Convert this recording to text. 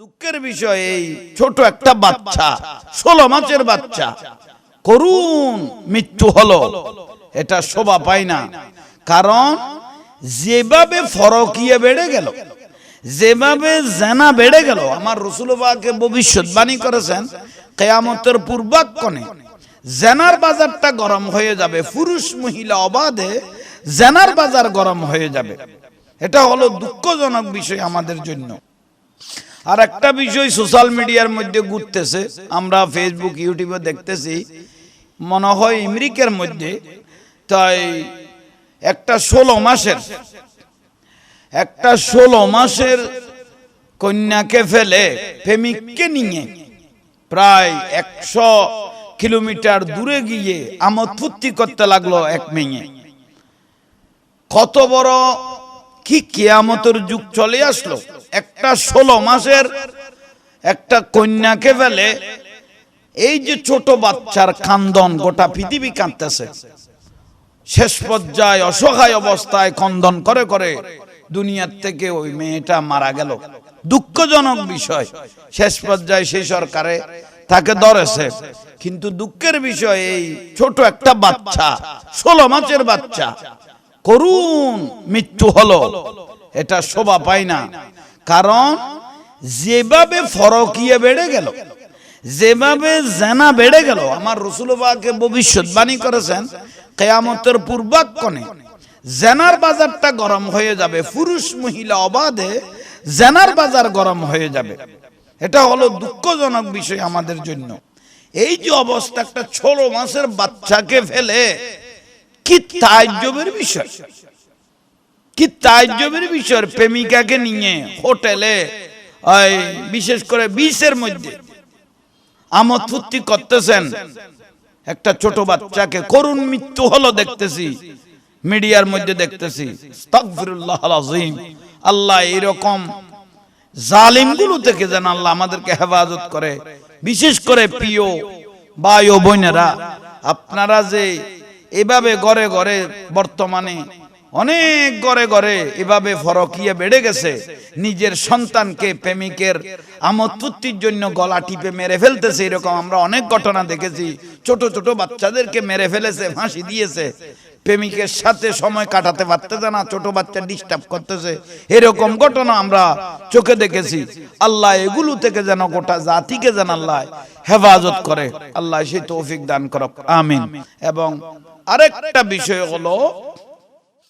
দুঃখের বিষয় এই ছোট একটা বাচ্চা, ষোলো মাসের বাচ্চা। করুণ মৃত্যু হলো, এটা শোভা পায় না। কারণ যেভাবে ফরকিয়ে বেড়ে গেল, যেভাবে জেনা বেড়ে গেল, আমার রসুলবাকে ভবিষ্যৎবাণী করেছেন, কেয়ামতের পূর্বাক্ষণে জেনার বাজারটা গরম হয়ে যাবে, পুরুষ মহিলা অবাধে জেনার বাজার গরম হয়ে যাবে। এটা হলো দুঃখজনক বিষয় আমাদের জন্য। আর একটা বিষয় সোশ্যাল মিডিয়ার মধ্যে ঘুরতেছে। আমরা ফেসবুক ইউটিউবে দেখতেছি, মনে হয় আমেরিকার মধ্যে, তাই একটা ষোলো মাসের, একটা ষোলো মাসের কন্যাকে ফেলে, প্রেমিককে নিয়ে প্রায় একশো কিলোমিটার দূরে গিয়ে আমোদ ফুর্তি করতে লাগল এক মেয়ে। কত বড়, কি কেয়ামতের যুগ চলে আসলো? একটা ষোলো মাসের একটা কন্যাকে ফেলে, এই যে ছোট বাচ্চার কান্দন গোটা পৃথিবী কাঁদতেছে। শেষ পর্যায়ে অসহায় অবস্থায় কন্দন করে করে দুনিয়ার থেকে ওই মেয়েটা মারা গেল। দুঃখজনক বিষয়। শেষ পর্যায়ে সেই সরকারে তাকে ধরেছে। কিন্তু দুঃখের বিষয় এই ছোট একটা বাচ্চা, ষোলো মাসের বাচ্চা, করুণ মৃত্যু হলো। এটা শোভা পায় না। কারণ যেভাবে ফরকিয়ে বেড়ে গেল, যেভাবে জেনা বেড়ে গেল, আমার রসুলবাকে ভবিষ্যৎবাণী করেছেন, কেয়ামতের পূর্বাক্ষণে জেনার বাজারটা গরম হয়ে যাবে, পুরুষ মহিলা অবাধে জেনার বাজার গরম হয়ে যাবে। এটা হলো দুঃখজনক বিষয় আমাদের জন্য। এই যে অবস্থা, একটা ষোলো মাসের বাচ্চাকে ফেলে, কি তাজ্জবের বিষয়? কি তাজ্জবের বিষয় প্রেমিকাকে নিয়ে হোটেলে? বিশেষ করে বিশের মধ্যে। আমোদ ফুর্তি করতেছেন। একটা ছোট বাচ্চাকে করুণ মৃত্যু হলো দেখতেছি। মিডিয়ার মধ্যে দেখতেছি। আল্লাহ এরকম জালিমগুলো থেকে যেন আল্লাহ আমাদেরকে হেফাজত করে। বিশেষ করে প্রিয় ভাই ও বোনেরা, আপনারা যে এভাবে ঘরে ঘরে বর্তমানে অনেক ঘরে ঘরে এভাবে ফরকিয়ে বেড়ে গেছে। নিজের সন্তানকে, প্রেমিকের আমোদ ফুর্তির জন্য গলা টিপে মেরে ফেলতেছে, এরকম আমরা অনেক ঘটনা দেখেছি। ছোট ছোট বাচ্চাদেরকে মেরে ফেলেছে, ফাঁসি দিয়েছে। প্রেমিকের সাথে সময় কাটাতে পারতেছে না, ছোট বাচ্চা ডিস্টার্ব করতেছে। এরকম ঘটনা আমরা চোখে দেখেছি। আল্লাহ এগুলো থেকে যেন গোটা জাতিকে যেন আল্লাহ হেফাজত করে। আল্লাহ সেই তৌফিক দান করক। আমিন। এবং আরেকটা বিষয় হলো